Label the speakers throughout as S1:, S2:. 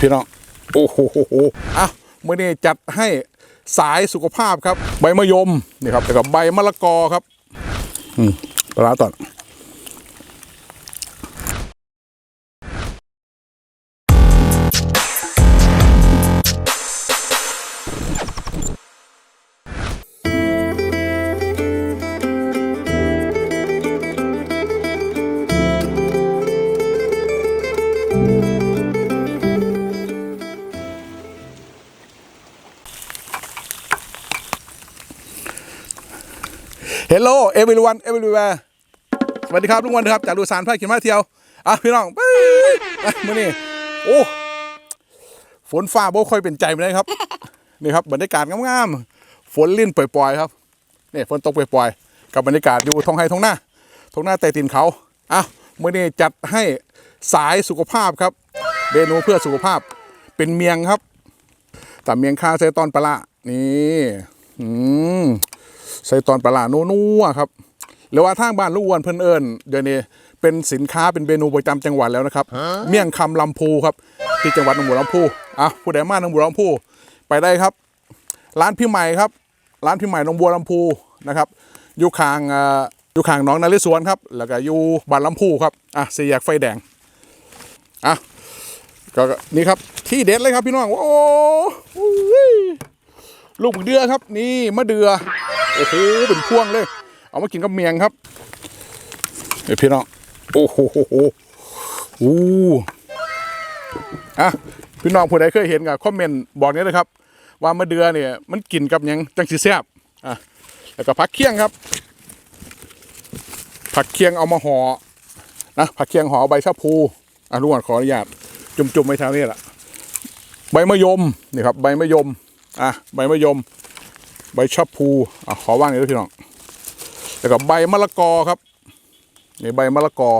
S1: พี่น้อง โอ้โหอะเมื่อนี้จัดให้สายสุขภาพครับ ใบมะยมนี่ครับแล้วก็ใบมะละกอครับ อืมปลาร้าต่อน เอเวอร์วันเอเวอร์แวร์สวัสดีครับทุกคนครับจากดูสารพาขินมาเที่ยวอะพี่น้องไปมื่อนี้โอ้ฝนฟ้าโบค่อยเป็นใจไปเลยครับนี่ครับบรรยากาศงามๆฝนลิ่นปล่อยๆครับนี่ฝนตกปล่อยๆกับบรรยากาศอยู่ท้องไห้ท้องหน้าท้องหน้าแต่ตินเขาอะมื่อนี้จัดให้สายสุขภาพครับเมนูเพื่อสุขภาพเป็นเมียงครับแต่เมียงข้าวใส่ตอนปลานี่อืม ใส่ตอนปลาร้านัวๆครับหรือว่าทางบ้านลูกอ้วนเพิ่นเอิญเดี๋ยวนี้เป็นสินค้าเป็นเมนูประจำจังหวัดแล้วนะครับ เมี่ยงคำลำพูครับ ที่จังหวัดหนองบัวลำพูอะผู้ใดมาหนองบัวลำพูไปได้ครับ ร้านพี่ใหม่ครับ ร้านพี่ใหม่หนองบัวลำพูนะครับอยู่ข้างเอ่ออยู่ข้างหน้องนาริสวนครับ แล้วก็อยู่บ้านลำพูครับอะสี่แยกไฟแดงอะก็ก็นี่ครับที่เด็ดเลยครับพี่น้องโอ้โหลูกมะเดือครับ นี่มะเดือ โอ้โหเป็นพ่วงเลย เอามากินกับเมียงครับเดี๋ยวพี่น้องโอ้โหอู้อะพี่น้องผู้ใดเคยเห็นกับคอมเมนต์บอกนี้เลยครับ ว่ามะเดือเนี่ยมันกินกับยังจังสีแซ่บอะแล้วก็ผักเคียงครับ ผักเคียงเอามาห่อนะผักเคียงห่อใบชะพูอะลุงอ่อนขออนุญาตจุ่มๆไว้ทางนี้แหละใบมะยมนี่ครับ ใบมะยมอะใบมะยม ใบชะพูอะขอว่างหน่อยด้วยพี่น้องแล้วก็ใบมะละกอครับนี่ใบมะละกอ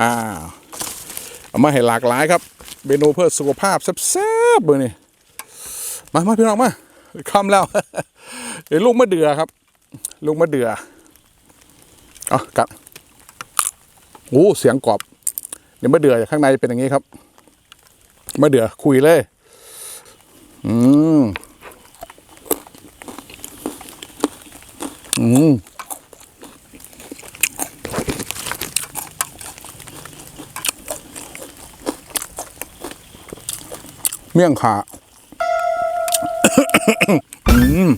S1: อ่าเอามาให้หลากหลายครับเมนูเพื่อสุขภาพแซ่บๆเบอร์นี่มามาพี่น้องมาคำแล้วเดี๋ยวลูกมะเดือครับ ลูกมะเดือเอะกัดโอ้เสียงกรอบเดี๋ยวมะเดือข้างในเป็นอย่างนี้ครับมะเดือคุยเลย อืม อืมเมี่ยงขาอืม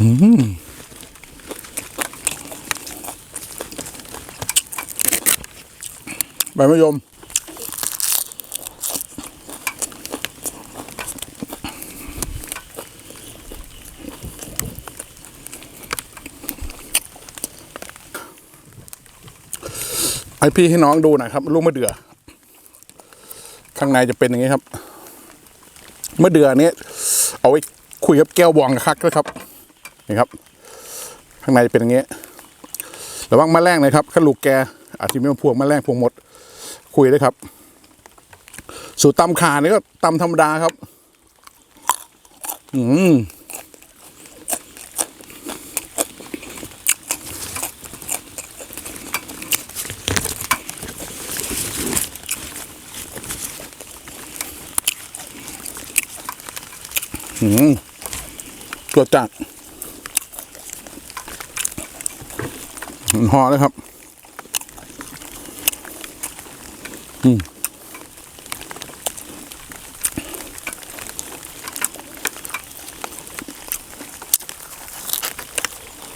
S1: อืมใบมะยม ไอพี่ให้น้องดูหน่อยครับลูกมะเดื่อ ข้างในจะเป็นอย่างนี้ครับมะเดื่อนี้เอาไว้คุยกับแก้วบองกับคักนะครับนี่ครับ ข้างในจะเป็นอย่างนี้ระวังแมลงนะครับข้าลูกแกอาจจะมีพวกแมลงพวกมด คุยเลยครับ สูตรตำขานี่ก็ตำธรรมดาครับ อืม อืมตัวจัดห่อเลยครับ อืม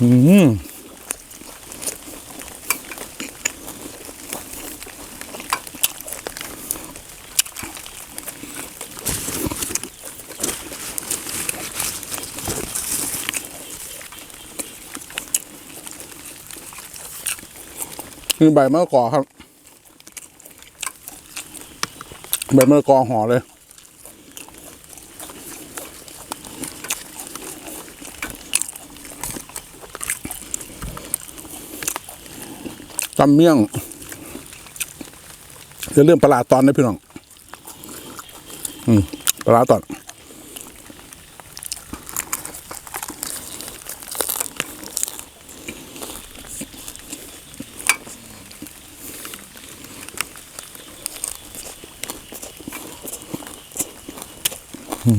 S1: อืม นี่ใบมะละกอครับ ใบมะละกอห่อเลย ตำเมี่ยงจะเรื่องปลาร้าตอนนะพี่น้อง อืมปลาร้าตอน อ อื้อหือ ขี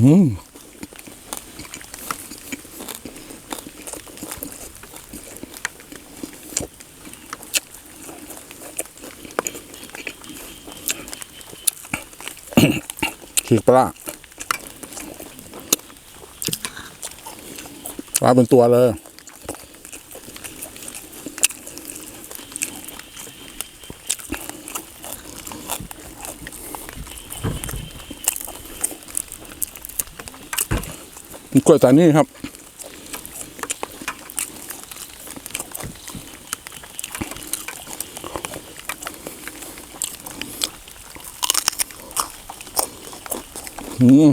S1: ดปลาร้าปลาเป็นตัวเลย กล้วยตานี่ครับ อืม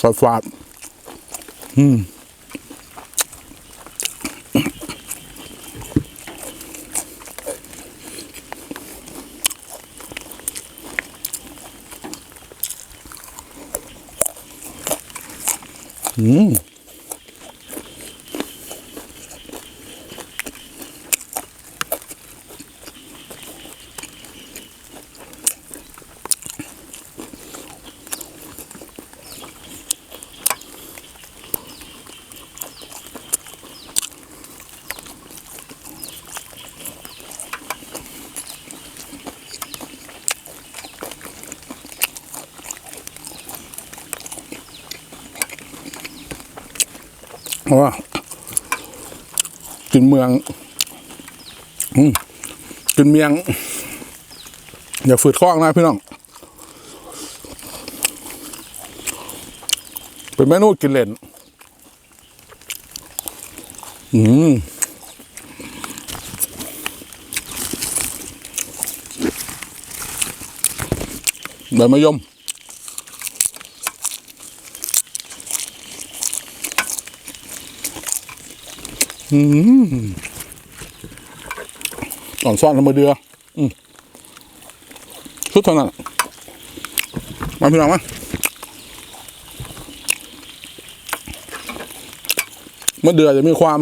S1: สดฝาดอืม อืม เพราะว่ากินเมืองกินเมียง อย่าฝืดข้องนะพี่น้อง เป็นเมนูกินเล่น อืมใบมะยม อ่อนซ่อนทำมือเดืออืมชุดเท่านั้นมาพี่น้องมาเมื่อเดือจะมีความ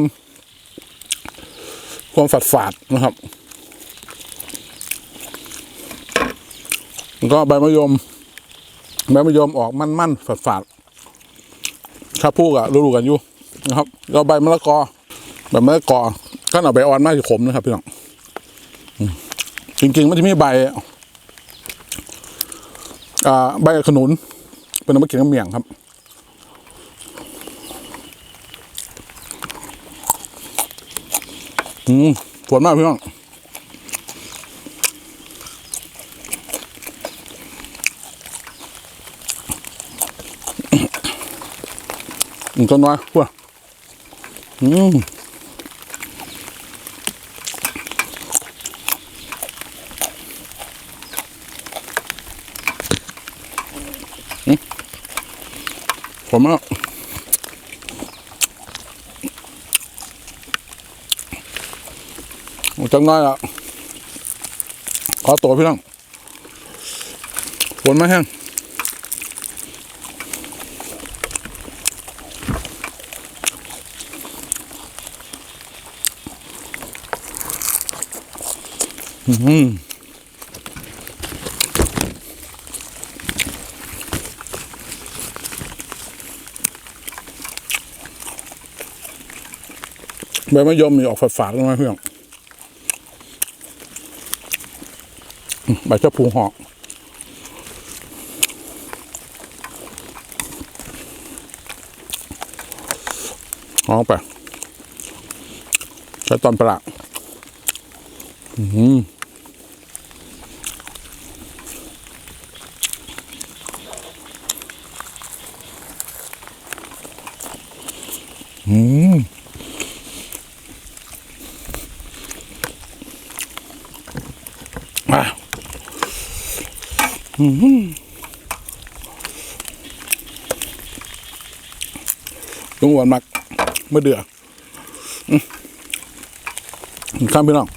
S1: ความฝาดฝาดๆนะครับแล้วก็ใบมะยมใบมะยมออกมันๆฝาดฝาดๆข้าพูกอะรู้ๆกันอยู่นะครับแล้วใบมะละกอ ใบบมะละกอก็เอาใบอ่อนมากจะขมนะครับพี่น้องจริงๆมันจะมีใบอ่าใบขนุน เป็นน้ำมะเขือเมียงครับอืมฝนมากพี่น้องอืมต้นน้อยพวกอืม ผมอะจังน้อยอะขอตัวพี่น้องฝนมาแห้งอืม ใบมะยมมีออกฝาดๆลงมาพี่องอืมใบชะพูหอกหอกไปใช้ตอนปลาอืมอืม อะอืม ลุงหวนมักเมื่อเดือข้ามพี่น้อง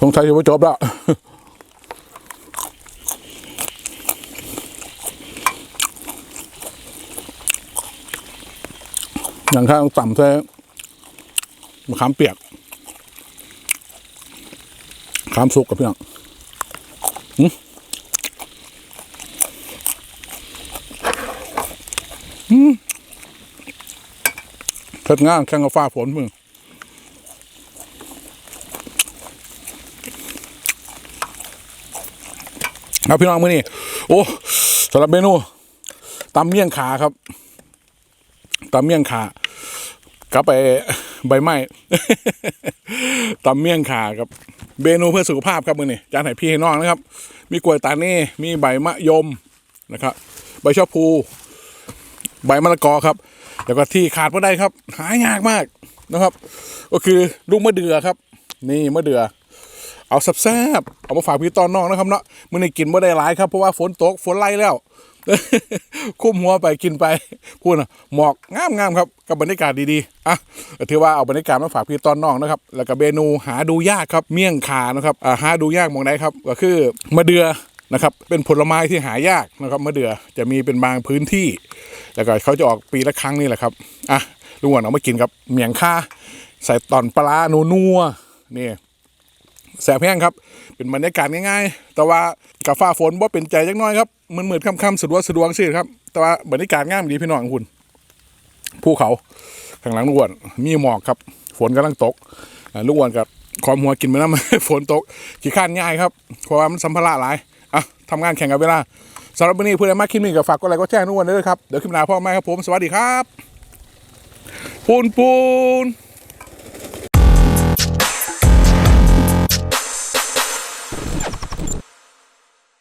S1: สงสัยจะไม่จบแล้วอย่างข้างต่ำแท้มะขามเปียกขามสุกกับพี่น้องอืม เถิดงานแข่งกับฟ้าฝนมึงเอาพี่น้องมือนี่โอ้สำหรับเมนูตำเมี่ยงขาครับตำเมี่ยงขากับไปใบไม้ตำเมี่ยงขาครับเมนูเพื่อสุขภาพครับมือนี่จานไหนพี่ให้น้องนะครับ มีกล้วยตาเน่มีใบมะยมนะครับ ใบชะพู ใบมะละกอครับ แล้วก็ที่ขาดไม่ได้ครับ หายากมากนะครับ ก็คือลูกมะเดื่อครับ นี่มะเดือเอาแซ่บๆเอามาฝากพี่ตอนน้องนะครับเนาะมื่อนี้กินไม่ได้หลายครับเพราะว่าฝนตกฝนไล่แล้ว คุ้มหัวไปกินไปพูดนะหมอกงามงามๆครับกับบรรยากาศดีๆอะถือว่าเอาบรรยากาศมาฝากพี่ตอนน้องนะครับ แล้วก็เมนูหาดูยากครับ เมี่ยงคานะครับอ่าหาดูยากมองไหนครับ ก็คือมะเดือนะครับ เป็นผลไม้ที่หายากนะครับมะเดือจะมีเป็นบางพื้นที่ แล้วก็เขาจะออกปีละครั้งนี่แหละครับอะลุงหวนเอามากินครับเมียงค่าใส่ตอนปลาหนูนัวนี่แสบแห้งครับ เป็นบรรยากาศง่ายๆ แต่ว่ากับฟ้าฝนว่าเป็นใจจักน้อยครับมันเหมือนค่ำๆสะดวกสะดวกสิครับ แต่ว่าบรรยากาศง่ายดีพี่น้องคุณภูเขาข้างหลังลุงอ้วนมีหมอกครับ ฝนกำลังตกลุงอ้วนกับความหัวกินไปน้ำฝนตกขี้ข้านง่ายครับเพราะว่ามันสัมภาระหลายอะทำงานแข่งกับเวลา สำหรับวันนี้เพื่อนมากคลิปนี้กับฝากกดไลค์กดแชร์ทุกวันเลยครับ เดี๋ยวคลิปหน้าพ่อแม่ครับผม สวัสดีครับ ปูนปูน